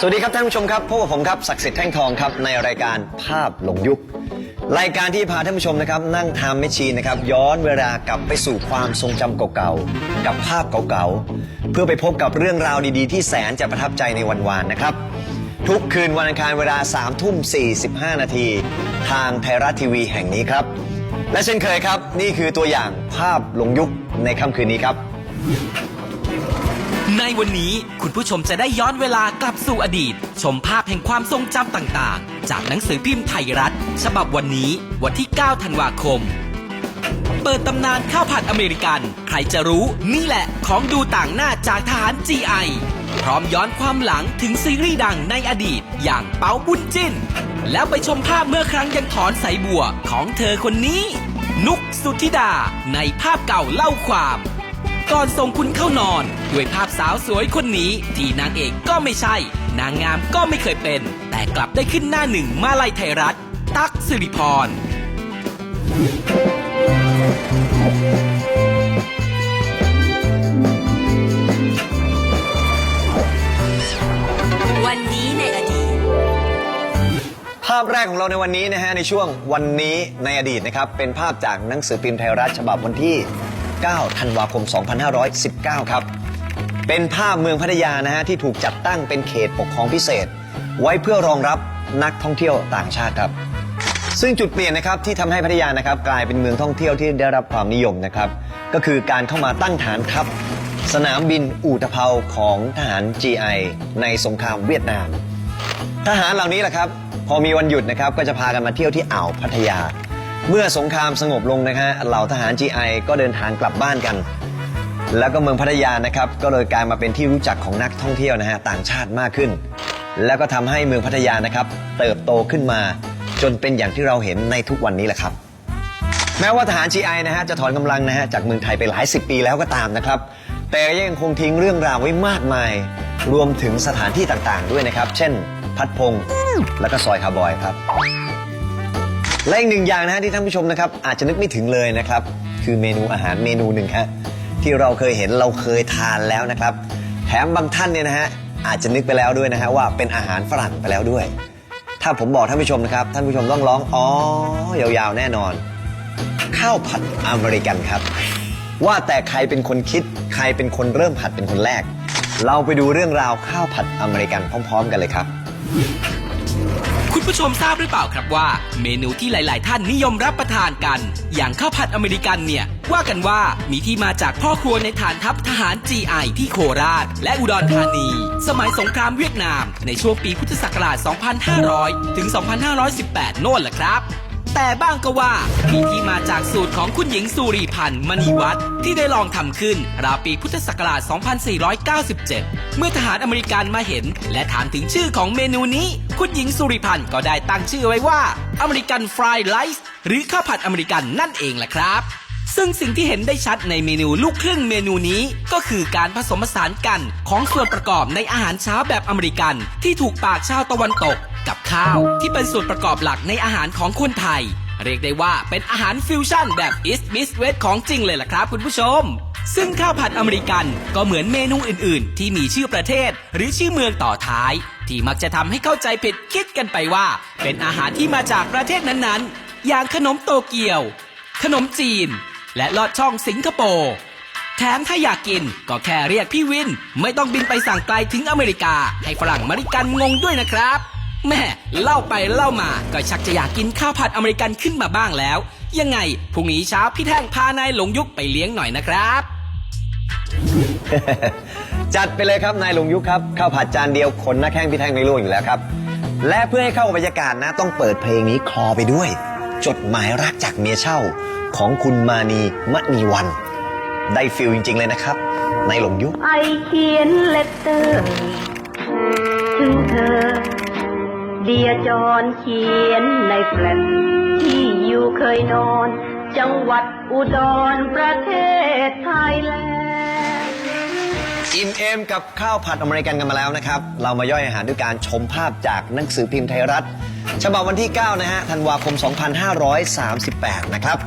สวัสดีครับท่านผู้ชมครับพบกับผมครับศักดิ์สิทธิ์แท่งทองครับในรายการภาพหลงยุค รายการที่พาท่านผู้ชมนะครับนั่งทำแมชชีนนะครับย้อนเวลากลับไปสู่ความทรงจำเก่าๆกับภาพเก่าๆเพื่อไปพบกับเรื่องราวดีๆ ที่แสนจะประทับใจในวันวานนะครับ ทุกคืนวันอังคารเวลา3ามทุ่ม45 นาทีทางไทยรัฐทีวีแห่งนี้ครับ และเช่นเคยครับนี่คือตัวอย่างภาพหลงยุคในค่ำคืนนี้ครับ ในวันนี้คุณผู้ชมจะได้ย้อนเวลากลับสู่อดีต ชมภาพแห่งความทรงจำต่างๆ จากหนังสือพิมพ์ไทยรัฐ ฉบับวันนี้วันที่ 9 ธันวาคม เปิดตำนานข้าวผัดอเมริกัน ใครจะรู้นี่แหละของดูต่างหน้าจากทหาร GI พร้อมย้อนความหลังถึงซีรีส์ดังในอดีต อย่างเปาบุญจินแล้วไปชมภาพเมื่อครั้งยังถอนสายบัวของเธอคนนี้ นุกสุธิดาในภาพเก่าเล่าความ ก่อนส่งคุณเข้านอน ด้วยภาพสาวสวยคนนี้ ที่นางเอกก็ไม่ใช่ นางงามก็ไม่เคยเป็น แต่กลับได้ขึ้นหน้าหนึ่งมาลัยไทยรัฐ ตั๊กสิริพรวันนี้ในอดีต ภาพแรกของเราในวันนี้นะฮะในช่วงวันนี้ในอดีตนะครับเป็นภาพจากหนังสือพิมพ์ไทยรัฐฉบับวันที่ 9 ธันวาคม 2519 ครับ เป็นภาพเมืองพัทยานะฮะที่ถูกจัดตั้งเป็นเขตปกครองพิเศษ ไว้เพื่อรองรับนักท่องเที่ยวต่างชาติครับ ซึ่งจุดเปลี่ยนนะครับที่ทำให้พัทยานะครับกลายเป็นเมืองท่องเที่ยวที่ได้รับความนิยมนะครับก็คือการเข้ามาตั้งฐานทัพสนามบินอู่ตะเภาของทหาร GI ในสงครามเวียดนาม ทหารเหล่านี้แหละครับ พอมีวันหยุดนะครับ ก็จะพากันมาเที่ยวที่อ่าวพัทยา เมื่อสงครามสงบลงนะฮะเหล่าทหาร GI ก็เดินทางกลับบ้านกัน แล้วก็เมืองพัทยานะครับก็เลยกลายมาเป็นที่รู้จักของนักท่องเที่ยวนะฮะต่างชาติมากขึ้น แล้วก็ทำให้เมืองพัทยานะครับเติบโตขึ้นมา จนเป็นอย่างที่เราเห็นในทุกวันนี้แหละครับ แม้ว่าทหาร GI นะฮะจะถอนกำลังนะฮะจากเมืองไทยไปหลายสิบปีแล้วก็ตามนะครับแต่ยังคงทิ้งเรื่องราวไว้มากมาย รวมถึงสถานที่ต่างๆ ด้วยนะครับ เช่น พัดพงษ์และก็ซอยคาร์บอยครับ และอีกหนึ่งอย่างนะฮะที่ท่านผู้ชมนะครับอาจจะนึกไม่ถึงเลยนะครับ คือเมนูอาหารเมนูหนึ่งฮะที่เราเคยเห็นเราเคยทานแล้วนะครับ แถมบางท่านเนี่ยนะฮะอาจจะนึกไปแล้วด้วยนะฮะว่าเป็นอาหารฝรั่งไปแล้วด้วย ถ้าผมบอกท่านผู้ชมนะครับ ท่านผู้ชมต้องร้องอ๋อยาวๆ แน่นอน ข้าวผัดอเมริกันครับ ว่าแต่ใครเป็นคนคิด ใครเป็นคนเริ่มผัดเป็นคนแรก เราไปดูเรื่องราวข้าวผัดอเมริกันพร้อม ๆ กันเลยครับ ผู้ชมทราบหรือเปล่าครับว่า เมนูที่หลาย ๆ ท่านนิยมรับประทานกัน อย่างข้าวผัดอเมริกันเนี่ย ว่ากันว่ามีที่มาจากพ่อครัวในฐานทัพทหาร GI ที่โคราช และอุดรธานี สมัยสงครามเวียดนาม ในช่วงปีพุทธศักราช 2500 ถึง 2518 โน่นแหละครับ แต่บ้างก็ว่ามีที่มาจากสูตรของคุณหญิงสุรีพันธ์มณีวัฒน์ที่ได้ลองทำขึ้นราวปีพุทธศักราช 2497 เมื่อทหารอเมริกันมาเห็น และถามถึงชื่อของเมนูนี้ คุณหญิงสุริพันธ์ก็ได้ตั้งชื่อไว้ว่าอเมริกันฟรายไ c ซ์หรือข้าวผัดอเมริกันนั่นเองแหละครับซึ่งสิ่งที่เห็นได้ชัดในเมนูลูกครึ่งเมนูนี้ ก็คือการผสมผสานกันของส่วนประกอบในอาหารเช้าแบบอเมริกัน ที่ถูกปากชาวตะวันตก กับข้าว ที่เป็นส่วนประกอบหลักในอาหารของคนไทย เรียกได้ว่าเป็นอาหารฟิวชั่นแบบอิสบิสเว t ของจริงเลยล่ะครับคุณผู้ชม ซึ่งข้าวผัดอเมริกันก็เหมือนเมนูอื่น ๆ ที่มีชื่อประเทศ หรือชื่อเมืองต่อท้าย ที่มักจะทำให้เข้าใจผิดคิดกันไปว่า เป็นอาหารที่มาจากประเทศนั้นๆ อย่างขนมโตเกียว ขนมจีน และลอดช่องสิงคโปร์แถมถ้าอยากกินก็แค่เรียกพี่วิน ไม่ต้องบินไปสั่งไกลถึงอเมริกา ให้ฝรั่งอเมริกันงงด้วยนะครับ แม่เล่าไปเล่ามาก็ชักจะอยากกินข้าวผัดอเมริกันขึ้นมาบ้างแล้ว ยังไงพรุ่งนี้เช้าพี่แท่งพานายหลงยุคไปเลี้ยงหน่อยนะครับ จัดไปเลยครับนายหลงยุคครับข้าวผัดจานเดียวคนหน้าแข้งพี่แท่งไม่รู้อยู่แล้วครับ และเพื่อให้เข้ากับบรรยากาศนะต้องเปิดเพลงนี้คลอไปด้วย จดหมายรักจากเมียเช่าของคุณมานีมณีวัน ได้ฟิลจริง ๆ เลยนะครับในหลงยุคไอเขียนเลตเตอร์ถึงเธอ เดียจอนเขียนในแฟลตที่อยู่เคยนอน จังหวัดอุดรประเทศไทยแลนด์อิ่มเอมกับข้าวผัดอเมริกันกันมาแล้วนะครับ เรามาย่อยอาหารด้วยการชมภาพจากหนังสือพิมพ์ไทยรัฐ ฉบับวันที่ 9 นะฮะธันวาคม 2538 นะครับ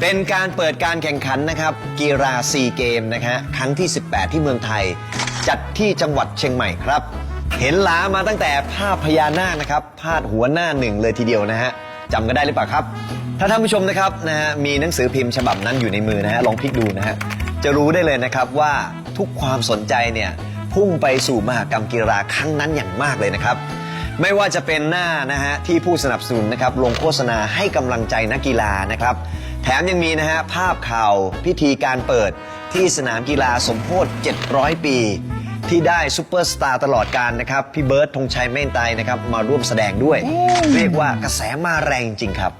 เป็นการเปิดการแข่งขันนะครับ กีฬาซีเกมนะฮะครั้งที่ 18 ที่เมืองไทย จัดที่จังหวัดเชียงใหม่ครับ เห็นล้ามาตั้งแต่ภาพพญานาคนะครับพาดหัวหน้าหนึ่งเลยทีเดียวนะฮะจำกันได้หรือเปล่าครับ ถ้าท่านผู้ชมนะครับนะฮะมีหนังสือพิมพ์ฉบับนั้นอยู่ในมือนะฮะลองพลิกดูนะฮะจะรู้ได้เลยนะครับว่าทุกความสนใจเนี่ยพุ่งไปสู่มหากรรมกีฬาครั้งนั้นอย่างมากเลยนะครับ ไม่ว่าจะเป็นหน้านะฮะที่ผู้สนับสนุนนะครับลงโฆษณาให้กำลังใจนักกีฬานะครับ แถมยังมีนะฮะภาพข่าวพิธีการเปิดที่สนามกีฬาสมโพธิ700 ปี ที่ได้ซูเปอร์สตาร์ตลอดการนะครับ พี่เบิร์ดธงชัยเม่นไตนะครับ มาร่วมแสดงด้วย เรียกว่ากระแสมาแรงจริงครับ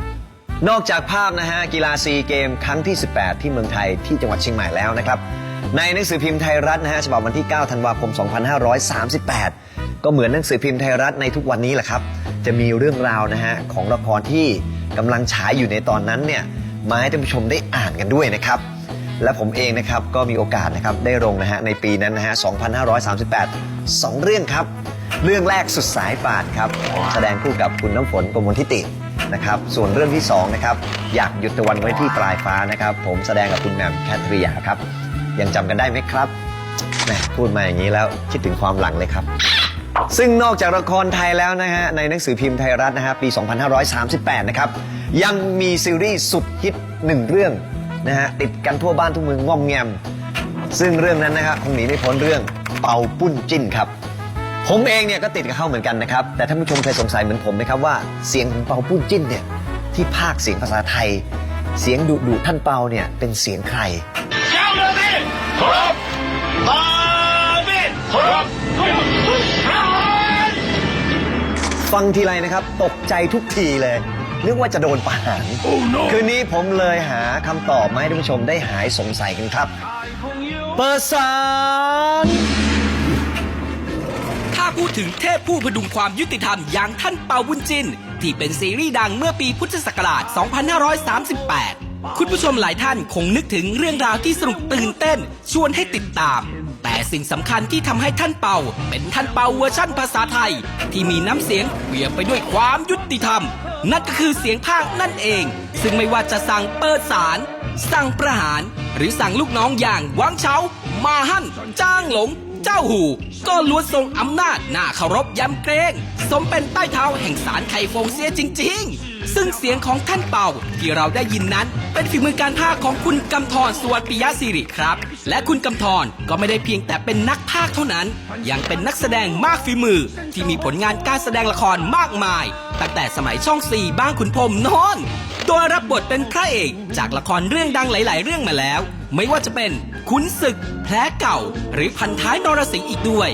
นอกจากภาพนะฮะกีฬาซีเกมครั้งที่ 18 ที่เมืองไทยที่จังหวัดเชียงใหม่แล้วนะครับ ในหนังสือพิมพ์ไทยรัฐนะฮะฉบับวันที่ 9 ธันวาคม 2538 ก็เหมือนหนังสือพิมพ์ไทยรัฐในทุกวันนี้แหละครับ จะมีเรื่องราวนะฮะของละครที่กำลังฉายอยู่ในตอนนั้นเนี่ยมาให้ท่านผู้ชมได้อ่านกันด้วยนะครับ และผมเองนะครับก็มีโอกาสนะครับได้ลงนะฮะในปีนั้นนะฮะ 2538 2 เรื่องครับ เรื่องแรกสุดสายป่านครับแสดงคู่กับคุณน้ำฝนกมลทิตินะครับส่วนเรื่องที่2นะครับอยากหยุดตะวันไว้ที่ปลายฟ้านะครับผมแสดงกับคุณแหม่มแคทริยาครับยังจำกันได้ไหมครับแหมพูดมาอย่างนี้แล้วคิดถึงความหลังเลยครับ ซึ่งนอกจากละครไทยแล้วนะฮะในหนังสือพิมพ์ไทยรัฐนะฮะปี 2538 นะครับยังมีซีรีส์สุดฮิตหนึ่งเรื่อง นะฮะติดกันทั่วบ้านทั่วเมืองง่อมแงม ซึ่งเรื่องนั้นนะครับคงหนีไม่พ้นเรื่องเป่าปุ้นจิ้นครับ ผมเองเนี่ยก็ติดกับเขาเหมือนกันนะครับ แต่ท่านผู้ชมเคยสงสัยเหมือนผมไหมครับว่าเสียงของเปาปุ้นจิ้นเนี่ยที่ภาคเสียงภาษาไทย เสียงดุดุๆท่านเปาเนี่ยเป็นเสียงใครเจ้าเรือนี่ครับมาบิดครับฟังทีไรนะครับ ตกใจทุกทีเลย นึกว่าจะโดนประหารคืนนี้ผมเลยหาคำตอบมาให้ท่านผู้ชมได้หายสงสัยกันครับ เปิดสารถ้าพูดถึงเทพผู้พดุงความยุติธรรมอย่างท่านเปาบุญจิน ที่เป็นซีรีส์ดังเมื่อปีพุทธศักราช 2538 คุณผู้ชมหลายท่านคงนึกถึงเรื่องราวที่สนุกตื่นเต้น ชวนให้ติดตามแต่สิ่งสำคัญที่ทำให้ท่านเปาเป็นท่านเปาเวอร์ชั่นภาษาไทย ที่มีน้ำเสียงเปี่ยมไปด้วยความยุติธรรม นั่นก็คือเสียงภาคนั่นเอง ซึ่งไม่ว่าจะสั่งเปิดสาร สั่งประหาร หรือสั่งลูกน้องอย่างวังเฉามาหั่นจ้างหลง เจ้าหู ก็ล้วนทรงอำนาจน่าเคารพยำเกรง สมเป็นใต้เท้าแห่งสารไข่ฟงเสียจริง ๆ ซึ่งเสียงของท่านเป่าที่เราได้ยินนั้น เป็นฝีมือการพากของคุณกำธรสวัสดิยศิริครับ และคุณกำธรก็ไม่ได้เพียงแต่เป็นนักพากเท่านั้น ยังเป็นนักแสดงมากฝีมือ ที่มีผลงานการแสดงละครมากมาย ตั้งแต่สมัยช่องสี่บ้างขุนพรมนอนโดยรับบทเป็นพระเอกจากละครเรื่องดังหลาย ๆ เรื่องมาแล้ว ไม่ว่าจะเป็นขุนศึก แผลเก่า หรือพันท้ายนรสิงห์อีกด้วย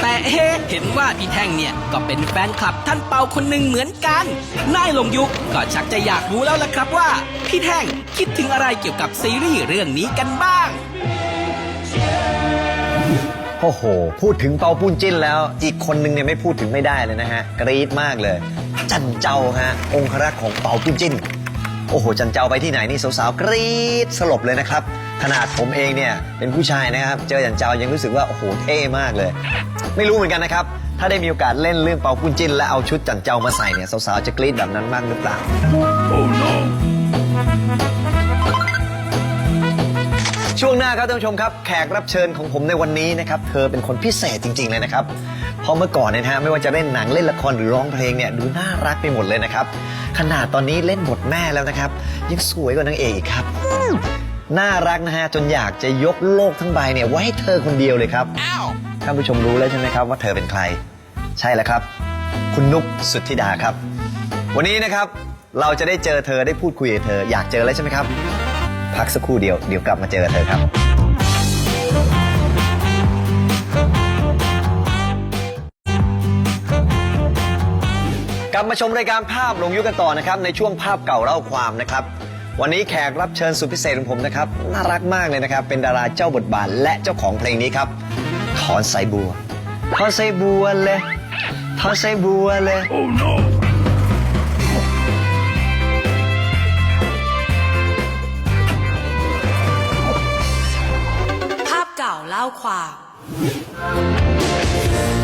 แต่เฮ้เห็นว่าพี่แท่งเนี่ยก็เป็นแฟนคลับท่านเปาคนหนึ่งเหมือนกันนายลงยุคก็ชักจะอยากรู้แล้วล่ะครับว่า พี่แท่งคิดถึงอะไรเกี่ยวกับซีรีส์เรื่องนี้กันบ้างโอ้โห พูดถึงเปาปุ้นจิ้นแล้ว อีกคนนึงเนี่ยไม่พูดถึงไม่ได้เลยนะฮะ กรี๊ดมากเลย จันเจ้าฮะ องครักษ์ของเปาปุ้นจิ้น โอ้โห จันเจ้าไปที่ไหนนี่สาวๆกรี๊ดสลบเลยนะครับ ขนาดผมเองเนี่ยเป็นผู้ชายนะครับ เจอจันเจ้ายังรู้สึกว่าโอ้โหเท่มากเลย ไม่รู้เหมือนกันนะครับ ถ้าได้มีโอกาสเล่นเรื่องเปาปุ้นจิ้นและเอาชุดจันเจ้ามาใส่เนี่ยสาวๆจะกรี๊ดแบบนั้นมากหรือเปล่า ช่วงหน้าครับท่านผู้ชมครับแขกรับเชิญของผมในวันนี้นะครับเธอเป็นคนพิเศษจริง ๆ เลยนะครับเพราะเมื่อก่อนเนี่ยนะฮะไม่ว่าจะเล่นหนังเล่นละครหรือร้องเพลงเนี่ยดูน่ารักไปหมดเลยนะครับขนาดตอนนี้เล่นบทแม่แล้วนะครับยังสวยกว่านางเอกอีกครับ น่ารักนะฮะจนอยากจะยกโลกทั้งใบเนี่ยไว้ให้เธอคนเดียวเลยครับท่านผู้ชมรู้แล้วใช่ไหมครับว่าเธอเป็นใคร ใช่แล้วครับ คุณนุกสุทธิดาครับ วันนี้นะครับเราจะได้เจอเธอได้พูดคุยกับเธออยากเจอแล้วใช่ไหมครับ พักสักครู่เดียวเดี๋ยวกลับมาเจอเธอครับ กลับมาชมรายการภาพลงยุคกันต่อนะครับ ในช่วงภาพเก่าเล่าความนะครับ วันนี้แขกรับเชิญสุดพิเศษของผมนะครับ น่ารักมากเลยนะครับ เป็นดาราเจ้าบทบาทและเจ้าของเพลงนี้ครับถอนสายบัวถอนสายบัวเลยถอนสายบัวเลยภ เก่าเล่าความ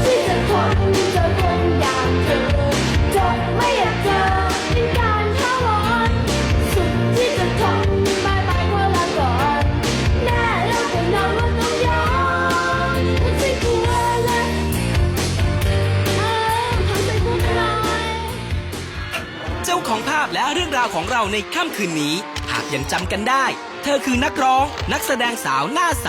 ที่จะทนเจอคนอย่างเธอจนไม่อยากเจอเป็นการท้าวอนสุดที่จะทนบายบายก็ลาก่อนแน่แล้วแต่เราว่าต้องยอมมันใช่กลัวเลยเออทำใจกูหน่อย เจ้าของภาพและเรื่องราวของเราในค่ำคืนนี้หาก ยังจำกันได้ เธอคือนักร้อง นักแสดงสาวหน้าใส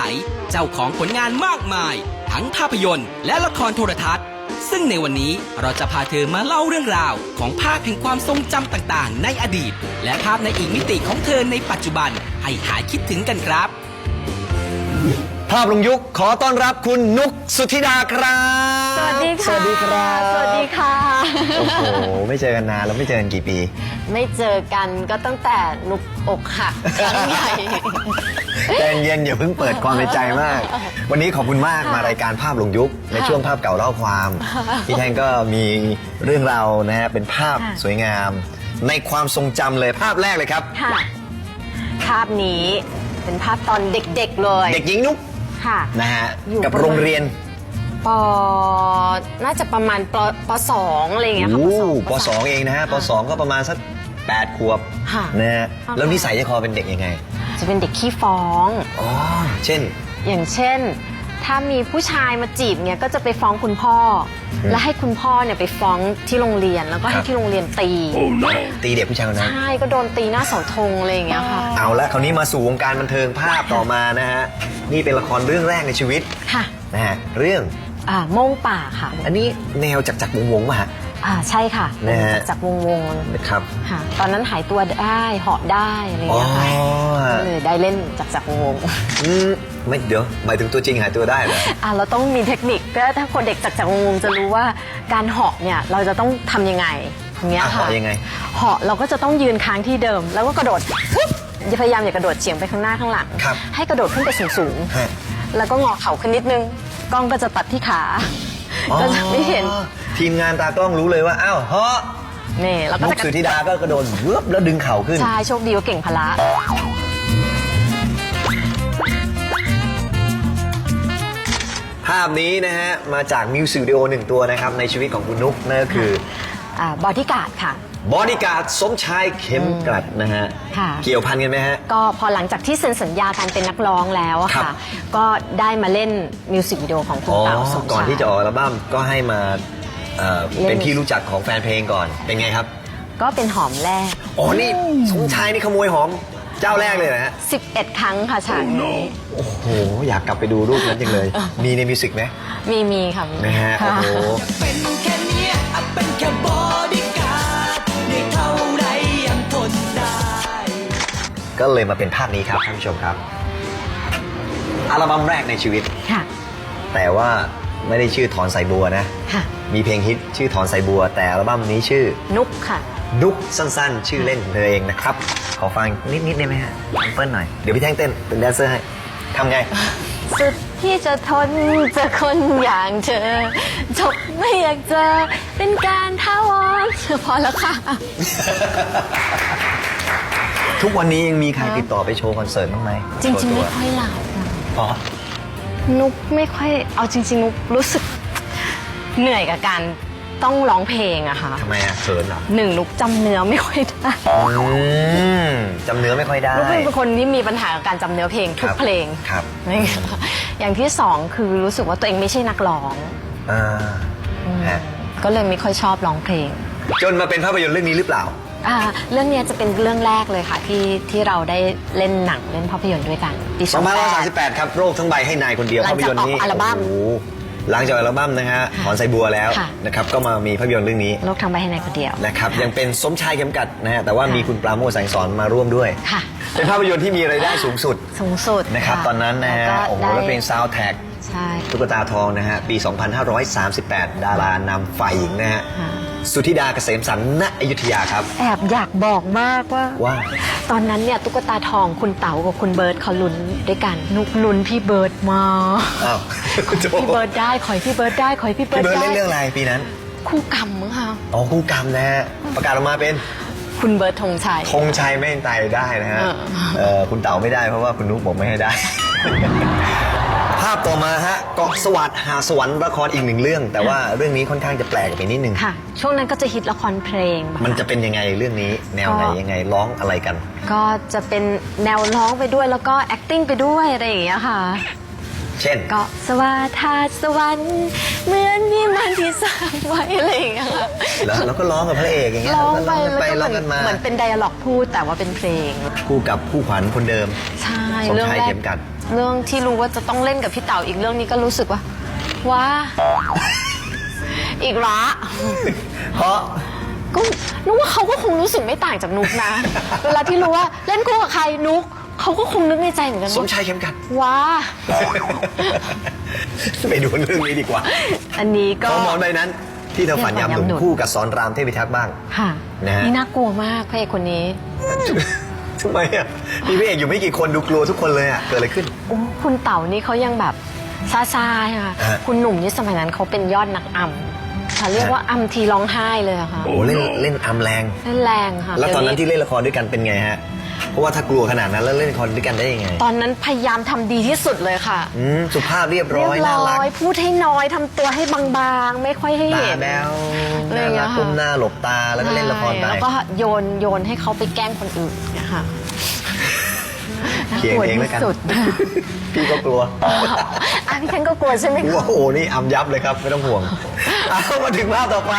เจ้าของผลงานมากมาย ทั้งภาพยนตร์ และละครโทรทัศน์ ซึ่งในวันนี้เราจะพาเธอมาเล่าเรื่องราว ของภาพแห่งความทรงจำต่างๆ ในอดีต และภาพในอีกมิติของเธอในปัจจุบันให้หายคิดถึงกันครับ ภาพลงยุคขอต้อนรับคุณนุกสุธิดาครับสวัสดีค่ะ สวัสดีครับสวัสดีค่ะ โอ้โหไม่เจอกันนานแล้วไม่เจอกันกี่ปี ไม่เจอกันก็ตั้งแต่นุกอกหักครั้งใหญ่ ใจเย็นๆอย่าเพิ่งเปิดความในใจมาก วันนี้ขอบคุณมากมารายการภาพลงยุคในช่วงภาพเก่าเล่าความพี่แท่งก็มีเรื่องราวนะฮะเป็นภาพค่ะสวยงาม ในความทรงจำเลยภาพแรกเลยครับ ค่ะ ภาพนี้เป็นภาพตอนเด็กๆเลย เด็กหญิงนุก ค่ะ นะฮะ อยู่กับประมาณ โรงเรียนปน่าจะประมาณปปสองอะไรอย่างเงี้ยค่ะโอ้ปปสสองเองนะฮะปสองก็ประมาณสักแปดขวบค่ะ นะฮะค่ะแล้วนิสัยใจคอเป็นเด็กยังไงจะเป็นเด็กขี้ฟ้อง อ๋อเช่น อย่างเช่น ถ้ามีผู้ชายมาจีบเนี่ยก็จะไปฟ้องคุณพ่ออและให้คุณพ่อเนี่ยไปฟ้องที่โรงเรียนแล้วก็คให้รับที่โรงเรียนตี ตีเด็กผู้ชายคนนั้น ใช่ก็โดนตีหน้าเสาธงอะไรอย่างเงี้ยค่ะ เอาละคราวนี้มาสู่วงการบันเทิงภาพต่อมานะฮะ นี่เป็นละครเรื่องแรกในชีวิตค่ะนะฮะเรื่องอ่าโม่งป่าค่ะ อันนี้แนวจักรจักรวงศ์วงศ์ป่ะฮะ อ่าใช่ค่ะนะฮะ จากจากวงวงนะครับค่ะ ตอนนั้นหายตัวได้เหาะได้อะไรอย่างเงี้ยค่ะอ๋อก็เลยได้เล่นจากจากวงวงอืมไม่เดี๋ยวหมายถึงตัวจริงหายตัวได้เหรอ อ่าเราต้องมีเทคนิคก็ถ้าคนเด็กจากจากวงวงจะรู้ว่าการเหาะเนี่ยเราจะต้องทำยังไงอย่างเงี้ยอะค่ะเหาะยังไง เหาะเราก็จะต้องยืนค้างที่เดิม แล้วก็กระโดดปึ๊บอย่าพยายามอย่ากระโดดเฉียงไปข้างหน้าข้างหลัง ครับให้กระโดดขึ้นไปสูงฮะ ๆแล้วก็งอเข่าขึ้นนิดนึงกล้องก็จะตัดที่ขาก็จะไม่เห็นอ๋อ ทีมงานตากล้องรู้เลยว่า อ้าวเฮ้อนี่แล้วก็นุกจะสุธิดาก็กระโดดเวือบแล้วดึงเข่าขึ้น ใช่โชคดีว่าเก่งพละ ภาพนี้นะฮะ มาจากมิวสิกวิดีโอหนึ่งตัวนะครับ ในชีวิตของคุณนุกนั่นก็คือ บอดี้การ์ดค่ะ บอดี้การ์ดสมชายเข็มกลัดนะฮะ ค่ะ เกี่ยวพันกันไหมฮะ ก็พอหลังจากที่เซ็นสัญญาการเป็นนักร้องแล้วอะครัค่ะ บ ก็ได้มาเล่นมิวสิกวิดีโอของคุณอ๋อ เต๋าสมชายก่อนที่จะออกอัลบั้มก็ให้มา เอ่อเล่นเป็นที่รู้จักของแฟนเพลงก่อน เป็นไงครับ ก็เป็นหอมแรก อ๋อ นี่สมชายนี่ขโมยหอมเจ้าแรกเลยนะฮะ 11 ครั้งค่ะฉากนี้ โอ้โห อยากกลับไปดูรูปนั้นจังเลย มีในมิวสิกไหมมีมีค่ะมีนะฮะ โอ้ค่ะโห เป็นแค่เนี้ยเป็นแค่บอดี้การ์ดได้เท่าไรยังทนได้ ก็เลยมาเป็นภาพนี้ครับท่านผู้ชมครับ อัลบั้มแรกในชีวิต ค่ะ แต่ว่า ไม่ได้ชื่อถอนสายบัวนะ ค่ะ มีเพลงฮิตชื่อถอนสายบัว แต่อัลบั้มนี้ชื่อ นุกค่ะ ดุกสั้น ๆ ชื่อเล่นของเธอเองนะครับ ขอฟังนิด ๆ ได้ไหมฮะแซมเปิลหน่อย เดี๋ยวพี่แท่งเต้นเป็นแดนเซอร์ให้ทำไง สุดที่จะทนเจอคนอย่างเธอ จบไม่อยากเจอ เป็นการท้าวอนพอแล้วค่ะ ทุกวันนี้ยังมีใครติดต่อไปโชว์คอนเสิร์ตบ้างไหมจริง ๆ ไม่โชว์ตัวค่อยหลับอะอ๋อ นุกไม่ค่อยเอาจริงๆนุกรู้สึกเหนื่อยกับการต้องร้องเพลงอะค่ะทำไมอะเขินเหรอหนึ่งนุกจำเนื้อไม่ค่อยได้อืมจำเนื้อไม่ค่อยได้ นุกเป็นคนที่มีปัญหากับการจำเนื้อเพลงทุคกรับ เพลงครับอย่างที่สองคือรู้สึกว่าตัวเองไม่ใช่นักร้องอ่าฮะก็เลยไม่ค่อยชอบร้องเพลง จนมาเป็นภาพยนตร์เรื่องนี้หรือเปล่า อ่าเรื่องเนี้ยจะเป็นเรื่องแรกเลยค่ะที่ที่เราได้เล่นหนังเล่นภาพยนตร์ด้วยกันปี2008 2538 ครับ โรคทั้งใบให้นายคนเดียวหลัภางพจากยนตร์นี้ออกอัลบั้ม โอ้โหหลังจากอัลบั้มนะฮะค่ะถอนสายบัวแล้วค่ะ นะครับก็มามีภาพยนตร์เรื่องนี้โลกทางใบให้ในายคนเดียว นะครับยังเป็นสมชายเข็มกัดนะฮะแต่ว่าค่ะมีคุณปราโมชแสงสอนมาร่วมด้วย ค่ะ เป็นภาพยนตร์ที่มีรายได้สูงสุด สูงสุดนะครับตอนนั้นนะฮะแล้วก็โอ้โหได้ แล้วเพลงซาวแท็ก ใช่ ตุ๊กตาทองนะฮะ ปี 2538 ดารานำฝ่ายหญิงนะฮะ ค่ะ สุธิดาเกษมสันต์ณอยุธยาครับ แอบอยากบอกมากว่า ว่า ตอนนั้นเนี่ยตุ๊กตาทองคุณเต๋ากับคุณเบิร์ตเขาลุ้นด้วยกันนุกลุ้นพี่เบิร์ตมาอ้าวคุณโจพี่เบิร์ตได้ขอให้พี่เบิร์ตได้ขอให้พี่เบิพี่ร์ตเบิร์ดได้เล่นเรื่องอะไรปีนั้น คู่กรรมมั้งคะอ๋อคู่กรรมนะฮะ ประกาศออกมาเป็นคุณเบิร์ตธงชัย ธงชัยไม่ไตายได้นะฮะ เออ เออคุณเต๋าไม่ได้เพราะว่าคุณนุ๊กบอกไม่ให้ได้ ภาพต่อมาฮะเกาะสวัสดิ์หาสวรรค์ละครอีกหนึ่งเรื่อง แต่ว่าเรื่องนี้ค่อนข้างจะแปลกไปนิดนึง ค่ะ ช่วงนั้นก็จะฮิตละครเพลงมันจะเป็นยังไงเรื่องนี้แนวไหนก็ยังไงร้องอะไรกัน ก็จะเป็นแนวร้องไปด้วยแล้วก็ acting ไปด้วยอะไรอย่างเงี้ยค่ะ เช่น ก็สวัสดาสวรรค์เหมือนมีมันที่สร้างไว้อะไรอย่างเงี้ยค่ะแล้วแล้วก็ร้องกับพระเอกอย่างเงี้ยร้องไปแล้วก็ร้แล้วก็องกันไปร้องกันมาเหมือนเหมือนเป็นไดอะล็อกพูดแต่ว่าเป็นเพลง คู่กับคู่ขวัญคนเดิมใช่สมเรื่องชายแรก เข็มกัด เรื่องที่รู้ว่าจะต้องเล่นกับพี่เต๋าอีกเรื่องนี้ก็รู้สึกว่าว้า อีกละเพราะก็นุกว่าเขาก็คงรู้สึกไม่ต่างจากนุกนะ เวลาที่รู้ว่าเล่นคู่กับใครนุกเขาก็คงนึกในใจเหมือนกันสมว่าชายเข็มกัดว้า ไปดูเรื่องนี้ดีกว่าอันนี้ก็ ขอหมอนใบนั้นที่เธอฝันยามหนุ่มที่เธอฝันยามหนุ่มคู่กับสอนรามเทพิทักษ์บ้าง ค่ะนะฮะ นี่น่ากลัวมากพระเอกคนนี้ ทำไมอะมีพระเอกอยู่ไม่กี่คนดูกลัวทุกคนเลยอะเกิดอะไรขึ้น โอ้คุณเต๋านี่เขายังแบบซาซาๆค่ะฮะ คุณหนุ่มนี่สมัยนั้นเขาเป็นยอดนักอ่ำค่ะเรียกว่าอ่ำทีร้องไห้เลยอะค่ะโอ้เล่นเล่นอัมแรง เล่นแรงค่ะแล้วตอนนั้นเดี๋ยที่เล่นละครด้วยกันเป็นไงฮะ เพราะว่าถ้ากลัวขนาดนั้นแล้วเล่นละครด้วยกันได้ยังไงตอนนั้นพยายามทำดีที่สุดเลยค่ะอืมสุภาพเรียบเรีร้ยอยบน่าร้รักอยพูดให้น้อยทำตัวให้บางๆ ไม่ค่อยให้ตาเห็น แบวอะไรน่าอย่างเงี้รัยกค่ะ ก้มหน้าหลบตาแล้วก็เล่นละครไป ใช่แล้วก็โยนโยนให้เขาไปแกล้งคนอื่นเนี่ยค่ะ เขียนเองแล้วกันาลัที่สุดพี่ก็กลัว อะพี่ฉันก็กลัวใช่ไหมกลัวคะ โอ้โห นี่อัมยับเลยครับ ไม่ต้องห่วง เอามาถึงภาพต่อไป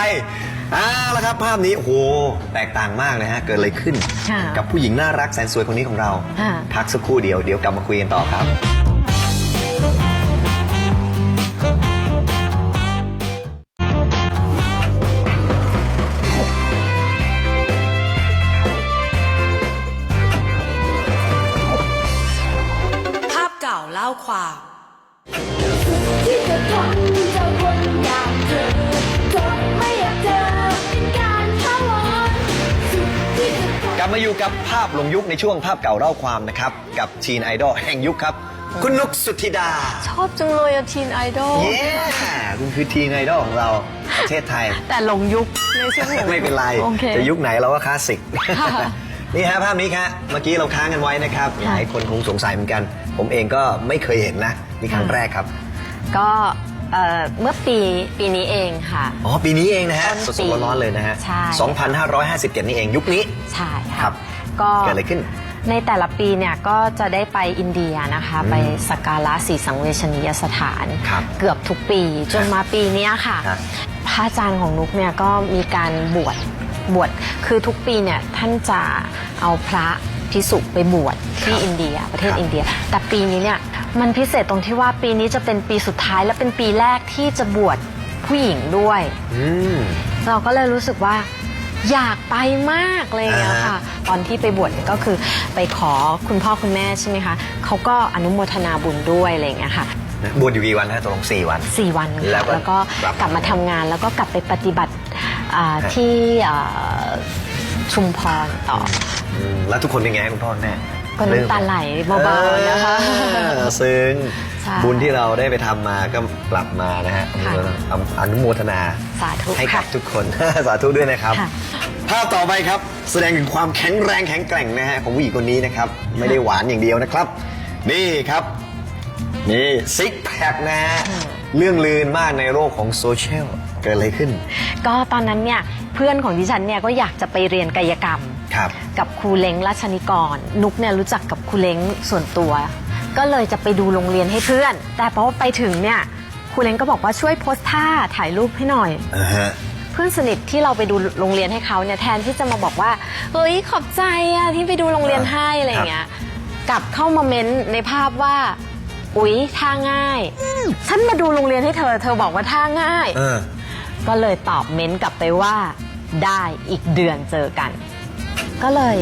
เอาละครับ ภาพนี้ โอ้โห แตกต่างมากเลยฮะ เกิดอะไรขึ้น ค่ะกับผู้หญิงน่ารักแสนสวยคนนี้ของเรา ค่ะ พักสักครู่เดียว เดี๋ยวกลับมาคุยกันต่อครับ เล่าความที่จะทนเจอคนอย่างเธอจบไม่อยากเจอเป็นการท้าวรสุดที่จะทน กลับมาอยู่กับภาพหลงยุคในช่วงภาพเก่าเล่าความนะครับ กับทีนไอดอลแห่งยุคครับ คุณนุกสุธิดา ชอบจังเลยอะทีนไอดอลเย้ คุณคือทีนไอดอลของเราประเทศไทย แต่หลงยุคในช่วงหลงไม่เป็นไร โอเค จะยุคไหนเราก็คลาสสิก ค่ะนี่ฮะภาพนี้ครับเมื่อกี้เราค้างกันไว้นะครับหค่ะลายคนคงสงสัยเหมือนกัน ผมเองก็ไม่เคยเห็นนะนี่ครั้งค่ะแรกครับ ก็เอ่อเมื่อปีปีนี้เองค่ะ อ๋อ ปีนี้เองนะฮะ ต้นสปีดๆร้อนๆเลยนะฮะ ใช่ 2557 นี่เองยุคนี้ ใช่ครัค่ะบ ก็เกิดอะไรขึ้น ในแต่ละปีเนี่ยก็จะได้ไปอินเดียนะคะไปสักการะศรีสังเวชนียสถาน ครับเกือบทุกปีจนมาปีเนี้ยค่ะ ครับ พระอาจารย์ของนุกเนี่ยก็มีการบวชบวชคือทุกปีเนี่ยท่านจะเอาพระ พิสุไปบวชที่อินเดียประเทศครับอินเดีย แต่ปีนี้เนี่ยมันพิเศษตรงที่ว่าปีนี้จะเป็นปีสุดท้ายและเป็นปีแรกที่จะบวชผู้หญิงด้วยอืมเราก็เลยรู้สึกว่าอยากไปมากเลยอะอ่าค่ะฮะตอนที่ไปบวชเนี่ยก็คือไปขอคุณพ่อคุณแม่ใช่ไหมคะเขาก็อนุโมทนาบุญด้วยอะไรอย่างเงี้ยค่ะบวชอยู่กี่วันนะตกลง4วันสี่วันค่ะแล้วก็แล้วก็กลับกลับมาทำงานแล้วก็กลับไปปฏิบัติอ่าฮะที่อ่า ชุมพรต่ออืมแล้วทุกคนเป็นไงคุณพ่อคุณแม่ก็น้ำตาไหลเบาๆนะคะเออซึ้งใช่บุญที่เราได้ไปทำมาก็กลับมานะฮะค่ะอนุโมทนาสาธุให้กับค่ะทุกคน สาธุด้วยนะครับ ค่ะ ภาพต่อไปครับ แสดงถึงความแข็งแรงแข็งแกร่งนะฮะของผู้หญิงคนนี้นะครับ ไม่ได้หวานอย่างเดียวนะครับ นี่ครับ นี่ซิกแพคนะฮะเรื่องลืนมากในโลกของโซเชียล เกิดอะไรขึ้น ก็ตอนนั้นเนี่ยเพื่อนของดิฉันเนี่ยก็อยากจะไปเรียนกายกรรม ครับ กับครูเล้งราชนิกร นุกเนี่ยรู้จักกับครูเล้งส่วนตัว ก็เลยจะไปดูโรงเรียนให้เพื่อน แต่พอไปถึงเนี่ยครูเล้งก็บอกว่าช่วยโพสท่าถ่ายรูปให้หน่อย อ่าฮะ เพื่อนสนิทที่เราไปดูโรงเรียนให้เขาเนี่ยแทนที่จะมาบอกว่าเฮ้ยขอบใจอะที่ไปดูโรงเรียนให้อะไรอย่างเงี้ยกลับเข้ามาเม้นในภาพว่า อุ๊ยท่าง่าย ฉันมาดูโรงเรียนให้เธอ เธอบอกว่าท่าง่าย เออ ก็เลยตอบเม้นกลับไปว่า ได้อีกเดือนเจอกัน ก็เลย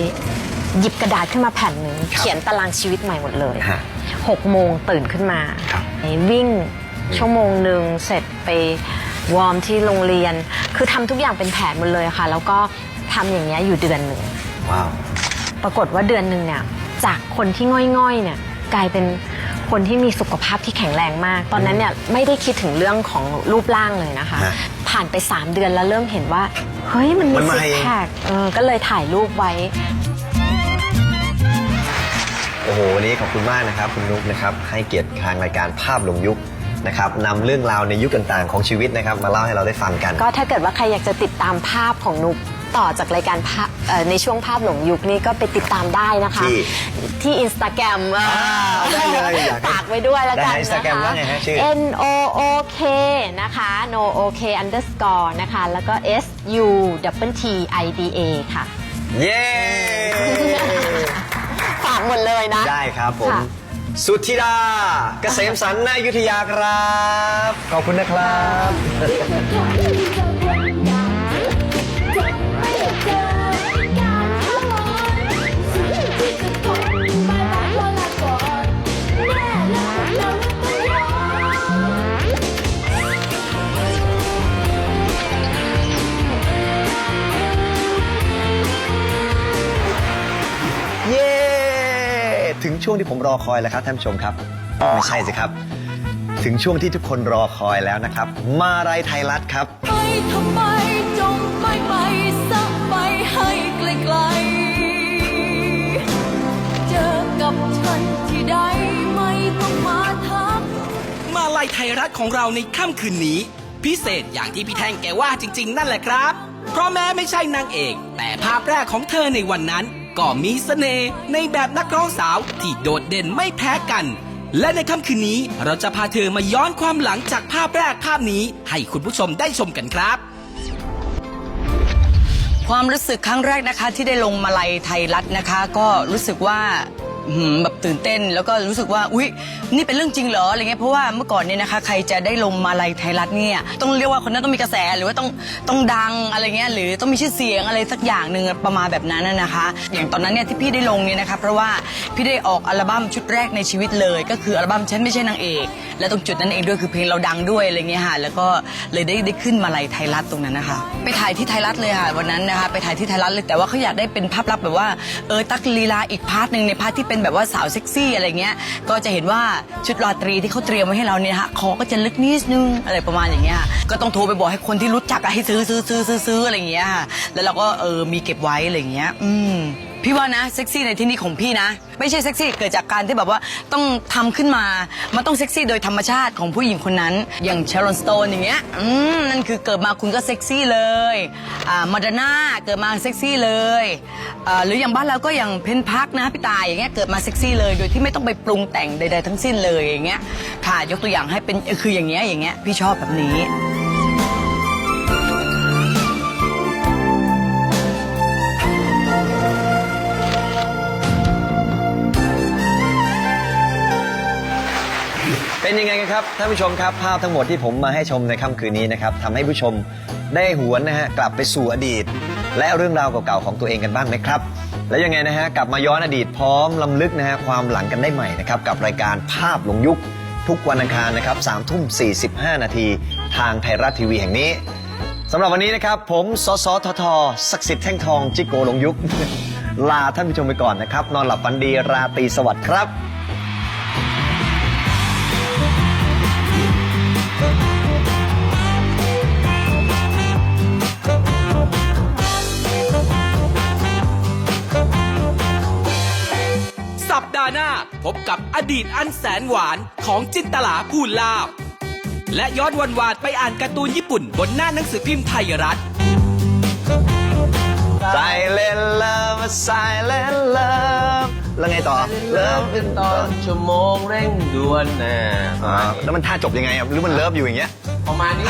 หยิบกระดาษขึ้นมาแผ่นหนึ่งครับเขียนตารางชีวิตใหม่หมดเลยฮะ6โมงตื่นขึ้นมาครับไปวิ่งชั่วโมงหนึ่งเสร็จไปวอร์มที่โรงเรียน คือทำทุกอย่างเป็นแผนหมดเลยค่ะ แล้วก็ทำอย่างเงี้ยอยู่เดือนหนึ่ง ว้าว ปรากฏว่าเดือนหนึ่งเนี่ยจากคนที่ง่อยๆเนี่ยกลายเป็นคนที่มีสุขภาพที่แข็งแรงมาก ตอนนั้นเนี่ยไม่ได้คิดถึงเรื่องของรูปร่างเลยนะคะ ฮะ ผ่านไป 3 เดือนแล้วเริ่มเห็นว่า เฮ้ยมันมีมันมาซิกเอง แพคเออก็เลยถ่ายรูปไว้ โอ้โหวันนี้ขอบคุณมากนะครับคุณนุ๊กนะครับให้เกียรติทางรายการภาพลงยุคนะครับนำเรื่องราวในยุคต่างๆ ของชีวิตนะครับ มาเล่าให้เราได้ฟังกัน ก็ถ้าเกิดว่าใครอยากจะติดตามภาพของนุก ต่อจากรายการภาพเอ่อในช่วงภาพหลงยุคนี้ก็ไปติดตามได้นะคะ ที่ที่อินสตาแกรมได้เลยอยากให้ฝากไว้ด้วยแล้วกันได้นะ Instagram คะว่าไงฮะชื่อ N O O K นะคะ No O K underscore นะคะ แล้วก็ S U W T I D A ค่ะ เย้ ฝากหมดเลยนะ ได้ครับผม ค่ะ สุธิดาเกษมสันนายุทธยาครับ ขอบคุณนะครับ ช่วงที่ผมรอคอยแล้วครับท่านผู้ชมครับ ไม่ใช่สิครับ ถึงช่วงที่ทุกคนรอคอยแล้วนะครับ มาไรไทยรัฐครับ ไปทำไมจงไม่ไปสักไปให้ไกลๆ เจอกับฉันที่ใดไม่ต้องมาทัก มาลัยไทยรัฐของเราในค่ำคืนนี้ พิเศษอย่างที่พี่แท่งแกว่าจริง ๆ นั่นแหละครับ เพราะแม้ไม่ใช่นางเอก แต่ภาพแรกของเธอในวันนั้น ก็มีเสน่ห์ในแบบนักร้องสาวที่โดดเด่นไม่แพ้กัน และในค่ำคืนนี้เราจะพาเธอมาย้อนความหลังจากภาพแรกภาพนี้ ให้คุณผู้ชมได้ชมกันครับ ความรู้สึกครั้งแรกนะคะที่ได้ลงมาลัยไทยรัฐนะคะ ก็รู้สึกว่า หืมแบบตื่นเต้น แล้วก็รู้สึกว่าอุ๊ยนี่เป็นเรื่องจริงเหรออะไรเงี้ยเพราะว่าเมื่อก่อนเนี่ยนะคะใครจะได้ลงมาลัยไทยรัฐเนี่ยต้องเรียกว่าคนนั้นต้องมีกระแสหรือว่าต้องต้องดังอะไรเงี้ยหรือต้องมีชื่อเสียงอะไรสักอย่างหนึ่งประมาณแบบนั้นน่ะนะคะ อย่างตอนนั้นเนี่ยที่พี่ได้ลงเนี่ยนะคะเพราะว่าพี่ได้ออกอัลบั้มชุดแรกในชีวิตเลย ก็คืออัลบั้มฉันไม่ใช่นางเอก และตรงจุดนั้นเองด้วยคือเพลงเราดังด้วยอะไรเงี้ยค่ะแล้วก็เลยได้ได้ขึ้นมาลัยไทยรัฐตรงนั้นนะคะไปถ่ายที่ไทยรัฐเลยค่ะวันนั้นนะคะไปถ่ายที่ไทยรัฐเลยแต่ว่าเขาอยากได้เป็นภาพลักษณ์แบบว่าเออตักลีลาอีกพาร์ทหนึ่งในพาร์ทที่เป็นแบบว่าสาวเซ็กซี่อะไรเงี้ยก็จะเห็นว่าชุดราตรีที่เขาเตรียมไว้ให้เราเนี่ยนะคะคอก็จะลึกนิดนึงอะไรประมาณอย่างเงี้ยก็ต้องโทรไปบอกให้คนที่รู้จักอะให้ซื้อซื้อซื้อซื้ออะไรเงี้ยค่ะแล้วเราก็เออมีเก็บไว้อะไรเงี้ยอืม พี่ว่านะเซ็กซี่ในที่นี้ของพี่นะ ไม่ใช่เซ็กซี่เกิดจากการที่แบบว่าต้องทำขึ้นมา มันต้องเซ็กซี่โดยธรรมชาติของผู้หญิงคนนั้น อย่างเชารอนสโตนอย่างเงี้ยอืมนั่นคือเกิดมาคุณก็เซ็กซี่เลยอ่ามาดาน่าเกิดมาเซ็กซี่เลยอ่าหรืออย่างบ้านเราก็อย่างเพนพักนะพี่ตายอย่างเงี้ยเกิดมาเซ็กซี่เลย โดยที่ไม่ต้องไปปรุงแต่งใด ๆ ทั้งสิ้นเลยอย่างเงี้ยค่ะยกตัวอย่างให้เป็นคืออย่างเงี้ยอย่างเงี้ยพี่ชอบแบบนี้ เป็นยังไงกันครับท่านผู้ชมครับภาพทั้งหมดที่ผมมาให้ชมในค่ำคืนนี้นะครับทำให้ผู้ชมได้หวนนะฮะกลับไปสู่อดีต และเรื่องราวเก่าๆของตัวเองกันบ้างไหมครับ แล้วยังไงนะฮะกลับมาย้อนอดีตพร้อมลำลึกนะฮะความหลังกันได้ใหม่นะครับกับรายการภาพหลงยุค ทุกวันอังคารนะครับสามทุ่ม45นาทีทางไทยรัฐทีวีแห่งนี้สำหรับวันนี้นะครับ ผมสสททศักดิ์สิทธิ์แท่งทองจิโกหลงยุค ลาท่านผู้ชมไปก่อนนะครับ นอนหลับฝันดีราตรีสวัสดิ์ครับ บกับอดีตอันแสนหวานของจินตลาภูลาบ และย้อนวันวานไปอ่านการ์ตูนญี่ปุ่นบนหน้าหนังสือพิมพ์ไทยรัฐ Silent love silent love แล้วไงต่อเริ่มเป็นตอนชั่วโมงเร่งด่วนนะอ่าแล้วมันท่าจบยังไงอะหรือมันเลิฟอยู่อย่างเงี้ย ประมาณนี้